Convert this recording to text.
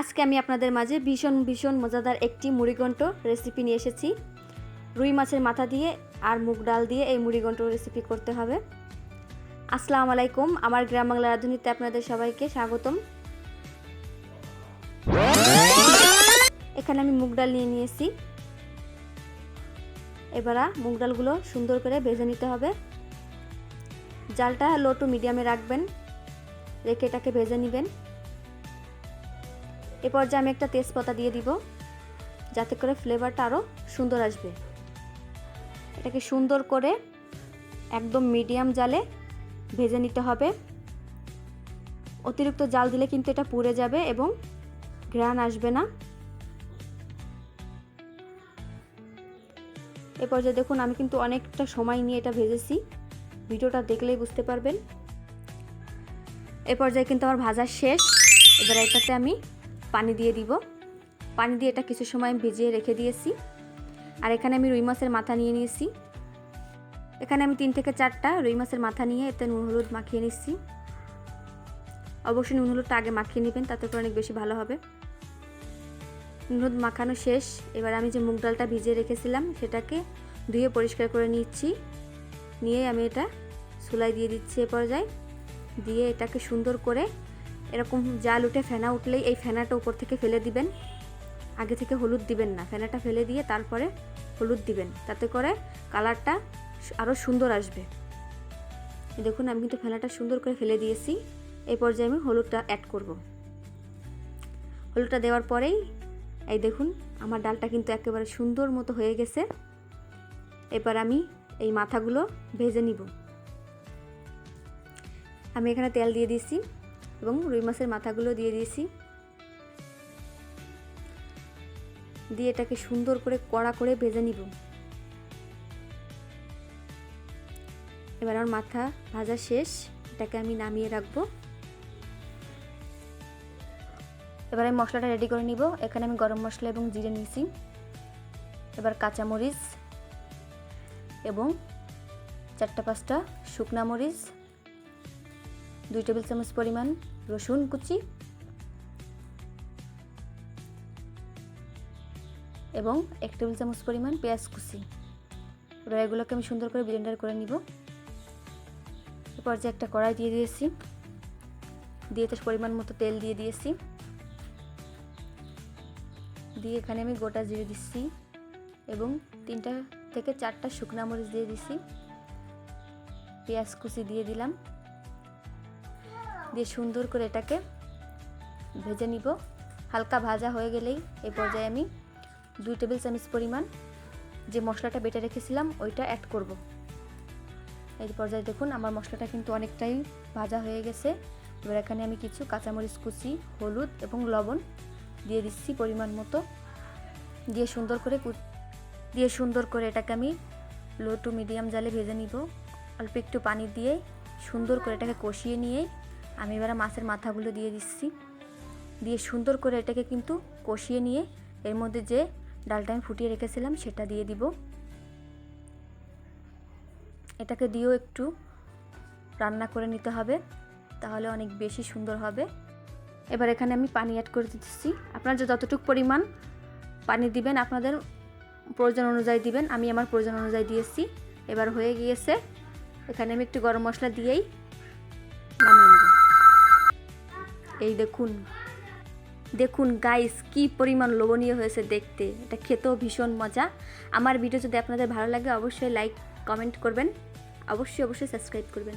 আজকে আমি আপনাদের মাঝে ভীষণ ভীষণ মজাদার একটি মুড়িঘণ্ট রেসিপি নিয়ে এসেছি। রুই মাছের মাথা দিয়ে আর মুগ ডাল দিয়ে এই মুড়িঘণ্ট রেসিপি করতে হবে। আসসালামু আলাইকুম, আমার গ্রাম বাংলা রাঁধুনিতে আপনাদের সবাইকে স্বাগতম। এখানে আমি মুগ ডাল নিয়ে নিয়েছি। এবার মুগ ডালগুলো সুন্দর করে ভেজে নিতে হবে। জালটা লো টু মিডিয়ামে রাখবেন, রেখে এটাকে ভেজে নেবেন। এ পর্যায়ে আমি একটা তেজপাতা দিয়ে দিব, যাতে করে ফ্লেভারটা আরও সুন্দর আসবে। এটাকে সুন্দর করে একদম মিডিয়াম জালে ভেজে নিতে হবে। অতিরিক্ত জাল দিলে কিন্তু এটা পুড়ে যাবে এবং ঘ্রাণ আসবে না। এ পর্যায়ে দেখুন, আমি কিন্তু অনেকটা সময় নিয়ে এটা ভেজেছি। ভিডিওটা দেখলেই বুঝতে পারবেন। এ পর্যায়ে কিন্তু আমার ভাজা শেষ। এবার এটাতে আমি পানি দিয়ে দিব। পানি দিয়ে এটা কিছু সময় ভিজিয়ে রেখে দিয়েছি। আর এখানে আমি রুই মাছের মাথা নিয়ে নিয়েছি। এখানে আমি তিন থেকে চারটা রুই মাছের মাথা নিয়ে এতে নুন হলুদ মাখিয়ে নিচ্ছি। অবশ্যই নুন হলুদটা আগে মাখিয়ে নেবেন, তাতে করে অনেক বেশি ভালো হবে। নুন হলুদ মাখানো শেষ। এবার আমি যে মুগ ডালটা ভিজিয়ে রেখেছিলাম, সেটাকে ধুয়ে পরিষ্কার করে নিচ্ছি। নিয়ে আমি এটা চুলায় দিয়ে দিচ্ছি এ পর্যায়ে। দিয়ে এটাকে সুন্দর করে এরকম জাল উঠে ফেনা উঠলেই এই ফেনাটা উপর থেকে ফেলে দিবেন। আগে থেকে হলুদ দিবেন না। ফেনাটা ফেলে দিয়ে তারপরে হলুদ দিবেন। তাতে করে কালারটা আরও সুন্দর আসবে। দেখুন, আমি কিন্তু ফেনাটা সুন্দর করে ফেলে দিয়েছি। এই পর্যায়ে আমি হলুদটা অ্যাড করব। হলুদটা দেওয়ার পরেই এই দেখুন, আমার ডালটা কিন্তু একেবারে সুন্দর মতো হয়ে গেছে। এবার আমি এই মাথাগুলো ভেজে নিব। আমি এখানে তেল দিয়ে দিয়েছি। এবং রুই মাছের মাথাগুলো দিয়ে দিয়েছি। দিয়ে এটাকে সুন্দর করে কড়া করে ভেজে নিব। এবার আমার মাথা ভাজা শেষ, এটাকে আমি নামিয়ে রাখব। এবার আমি মশলাটা রেডি করে নিব। এখানে আমি গরম মশলা এবং জিরে নিয়েছি। এবার কাঁচামরিচ এবং চারটা পাঁচটা শুকনা মরিচ দুই টেবিল চামচ পরিমাণ রসুন কুচি এবং এক টেবিল চামচ পরিমাণ পেঁয়াজ কুচি। এবার এগুলোকে আমি সুন্দর করে ব্লেন্ডার করে নিব। এরপর যে একটা কড়াই দিয়ে দিয়েছি। দিয়ে তো পরিমাণ মতো তেল দিয়ে দিয়েছি। দিয়ে এখানে আমি গোটা জিরে দিচ্ছি এবং তিনটা থেকে চারটা শুকনা মরিচ দিয়ে দিছি পেঁয়াজ কুচি দিয়ে দিলাম। দিয়ে সুন্দর করে এটাকে ভেজে নিব। হালকা ভাজা হয়ে গেলেই এই পর্যায়ে আমি দুই টেবিল চামচ পরিমাণ যে মশলাটা বেটে রেখেছিলাম, ওইটা অ্যাড করব। এই পর্যায়ে দেখুন আমার মশলাটা কিন্তু অনেকটাই ভাজা হয়ে গেছে। এবার এখানে আমি কিছু কাঁচামরিচ কুচি, হলুদ এবং লবণ দিয়ে দিচ্ছি পরিমাণ মতো। দিয়ে সুন্দর করে দিয়ে সুন্দর করে এটাকে আমি লো টু মিডিয়াম জালে ভেজে নিব। অল্প একটু পানি দিয়ে সুন্দর করে এটাকে কষিয়ে নিয়ে আমি এবার মাছের মাথাগুলো দিয়ে দিচ্ছি। দিয়ে সুন্দর করে এটাকে কিন্তু কষিয়ে নিয়ে এর মধ্যে যে ডালটা আমি ফুটিয়ে রেখেছিলাম সেটা দিয়ে দিব। এটাকে দিয়েও একটু রান্না করে নিতে হবে, তাহলে অনেক বেশি সুন্দর হবে। এবার এখানে আমি পানি অ্যাড করে দিচ্ছি। আপনার যে যতটুকু পরিমাণ পানি দিবেন, আপনাদের প্রয়োজন অনুযায়ী দিবেন। আমি আমার প্রয়োজন অনুযায়ী দিয়েছি। এবার হয়ে গিয়েছে। এখানে আমি একটু গরম মশলা দিয়েই এই দেখুন দেখুন গাইস কি পরিমাণ লোভনীয় হয়েছে দেখতে। এটা খেতেও ভীষণ মজা। আমার ভিডিও যদি আপনাদের ভালো লাগে, অবশ্যই লাইক কমেন্ট করবেন। অবশ্যই অবশ্যই সাবস্ক্রাইব করবেন।